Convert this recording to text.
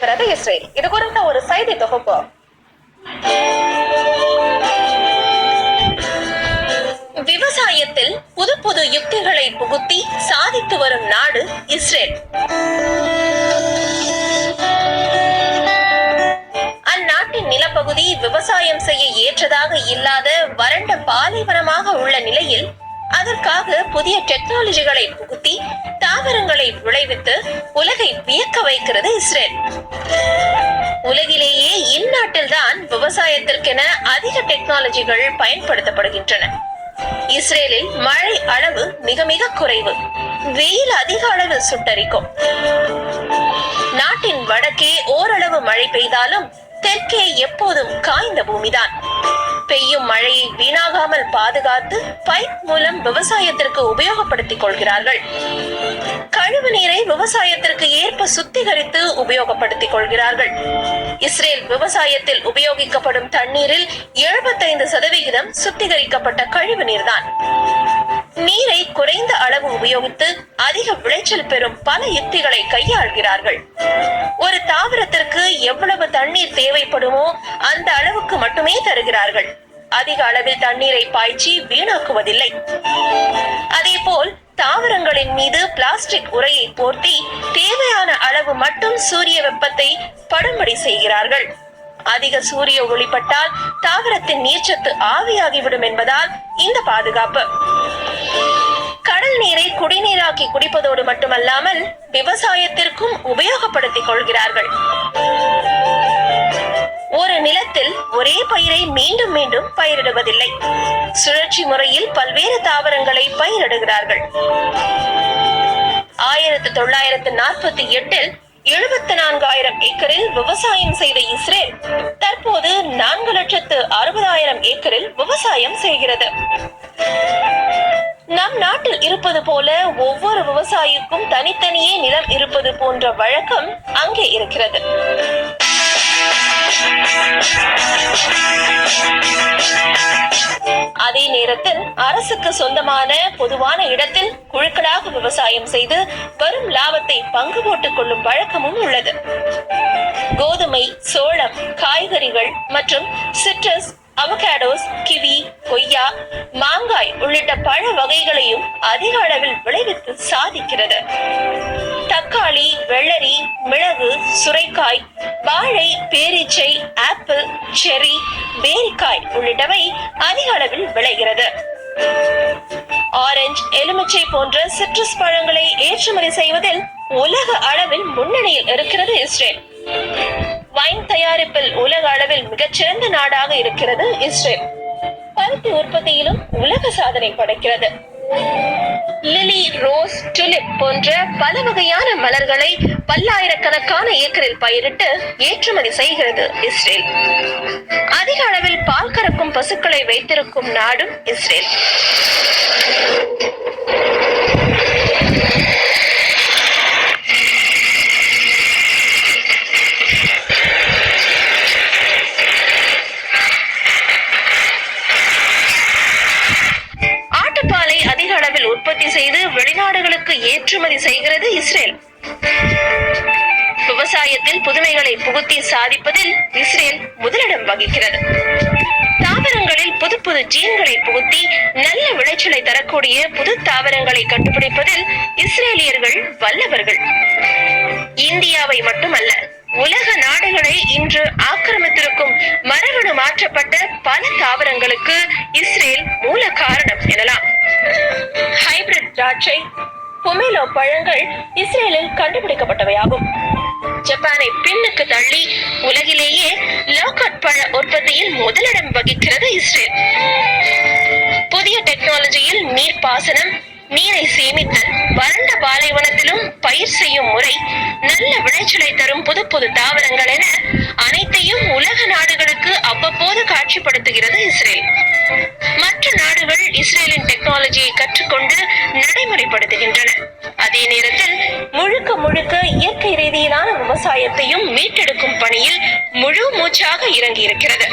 இருக்கிறது இஸ்ரேல். இது குறித்த ஒரு செய்தி தொகுப்பு. விவசாயத்தில் புது புது யுக்திகளை புகுத்தி சாதித்து வரும் நாடு இஸ்ரேல். அந்நாட்டின் நிலப்பகுதி விவசாயம் செய்ய ஏற்றதாக இல்லாத வறண்ட பாலைவனமாக உள்ள நிலையில் அதற்காக புதிய டெக்னாலஜிகளை புகுத்தி தாவரங்களை விளைவித்து உலகை வியக்க வைக்கிறது இஸ்ரேல். உலகிலேயே இந்நாட்டில்தான் விவசாயத்திற்கென அதிக டெக்னாலஜிகள் பயன்படுத்தப்படுகின்றன. இஸ்ரேலில் மழை அளவு மிக மிக குறைவு. வெயில் அதிக அளவில் சுட்டரிக்கும். நாட்டின் வடக்கே ஓரளவு மழை பெய்தாலும் தெற்கே எப்போதும் காய்ந்த பூமிதான். பெய்யும் மழையை வீணாகாமல் பாதுகாத்து பைப் மூலம் விவசாயத்திற்கு உபயோகப்படுத்திக் கொள்கிறார்கள். கழிவு நீரை விவசாயத்திற்கு ஏற்ப சுத்திகரித்து உபயோகப்படுத்திக் கொள்கிறார்கள். இஸ்ரேல் விவசாயத்தில் உபயோகிக்கப்படும் தண்ணீரில் எழுபத்தைந்து சதவிகிதம் சுத்திகரிக்கப்பட்ட கழிவு நீர்தான். நீரை குறைந்த அளவு உபயோகித்து அதிக விளைச்சல் பெறும் பல யுக்திகளை கையாள்கிறார்கள். ஒரு தாவரத்திற்கு எவ்வளவு தண்ணீர் தேவைப்படுமோ அந்த அளவுக்கு மட்டுமே தருகிறார்கள். அதிக அளவில் தண்ணீரை பாய்ச்சி வீணாக்குவதில்லை. அதேபோல் தாவரங்களின் மீது பிளாஸ்டிக் உரையை போர்த்தி தேவையான அளவு மட்டும் சூரிய வெப்பத்தை படும்படி செய்கிறார்கள். அதிக சூரிய ஒளிப்பட்டால் தாவரத்தின் நீர்ச்சத்து ஆவியாகிவிடும் என்பதால் இந்த பாதுகாப்பு. கடல் நீரை குடிநீராக்கி குடிப்பதோடு மட்டுமல்லாமல் விவசாயத்திற்கும் உபயோகப்படுத்திக் கொள்கிறார்கள். ஒரு நிலத்தில் ஒரே பயிரை மீண்டும் மீண்டும் பயிரிடுவதில்லை. சுழற்சி முறையில் பல்வேறு தாவரங்களை பயிரிடுகிறார்கள். ஆயிரத்தி தொள்ளாயிரத்து நாற்பத்தி எட்டில் எழுபத்தி நான்காயிரம் ஏக்கரில் விவசாயம் செய்த இஸ்ரேல் தற்போது நான்கு லட்சத்து அறுபதாயிரம் ஏக்கரில் விவசாயம் செய்கிறது. நம் நாட்டில் இருப்பது போல ஒவ்வொரு விவசாயிக்கும் தனித்தனியே நிலம் இருப்பது போன்ற வழக்கம் அங்கே இருக்கிறது. அதே நேரத்தில் அரசுக்கு சொந்தமான பொதுவான இடத்தில் குழுக்களாக விவசாயம் செய்து வரும் லாபத்தை பங்கு போட்டுக் கொள்ளும் வழக்கமும் உள்ளது. கோதுமை சோளம் காய்கறிகள் மற்றும் சிட்ரஸ் அவகாடோஸ் கிவி கொய்யா மாங்காய் உள்ளிட்ட பழ வகைகளையும் அதிக அளவில் விளைவித்து சாதிக்கிறது. தக்காளி வெள்ளரி மிளகு சுரைக்காய் வாழை பேரீச்சை ஆப்பிள் செரி பேரிக்காய் உள்ளிட்டவை அதிக அளவில் விளைகிறது. ஆரஞ்சு எலுமிச்சை போன்ற சிட்ரஸ் பழங்களை ஏற்றுமதி செய்வதில் உலக அளவில் முன்னணியில் இருக்கிறது இஸ்ரேல். வைன் தயாரிப்பில் உலக அளவில் மிகச்சிறந்த நாடாக இருக்கிறது இஸ்ரேல். பருத்தி உற்பத்தியிலும் உலக சாதனை படைக்கிறது. லிலி ரோஸ் டுலிப் போன்ற பல வகையான மலர்களை பல்லாயிரக்கணக்கான ஏக்கரில் பயிரிட்டு ஏற்றுமதி செய்கிறது இஸ்ரேல். அதிக அளவில் பால் கறக்கும் பசுக்களை வைத்திருக்கும் நாடும் இஸ்ரேல். உற்பத்தி செய்து வெளிநாடுகளுக்கு ஏற்றுமதி செய்கிறது இஸ்ரேல். விவசாயத்தில் புதுமைகளை புகுத்தி சாதிப்பதில் இஸ்ரேல் முதலிடம் வகிக்கிறது. தாவரங்களில் புது புது ஜீன்களை புகுத்தி நல்ல விளைச்சலை தரக்கூடிய புது தாவரங்களை கண்டுபிடிப்பதில் இஸ்ரேலியர்கள் வல்லவர்கள். இந்தியாவை மட்டுமல்ல உலக நாடுகளை இன்று ஆக்கிரமித்திருக்கும் மரபணு மாற்றப்பட்ட பல தாவரங்களுக்கு இஸ்ரேல் மூல காரணம் எனலாம். ஹைபிரிட் திராட்சை பொமேலோ பழங்கள் இஸ்ரேலில் கண்டுபிடிக்கப்பட்டவையாகும். ஜப்பானை பின்னுக்கு தள்ளி உலகிலேயே லாக்கட் பழ உற்பத்தியில் முதலிடம் வகிக்கிறது இஸ்ரேல். புதிய டெக்னாலஜியில் நீர் பாசனம் நீரை சேமித்தல் வறண்ட பாலைவனத்திலும் பயிர் செய்யும் முறை நல்ல விளைச்சலை தரும் புது புது தாவரங்கள் என காட்சிப்படுத்துகிறது இஸ்ரேல். மற்ற நாடுகள் இஸ்ரேலின் டெக்னாலஜியை கற்றுக்கொண்டு நடைமுறைப்படுத்துகின்றன. அதே நேரத்தில் முழுக்க முழுக்க இயற்கை ரீதியிலான விவசாயத்தையும் மீட்டெடுக்கும் பணியில் முழு மூச்சாக இறங்கி இருக்கிறது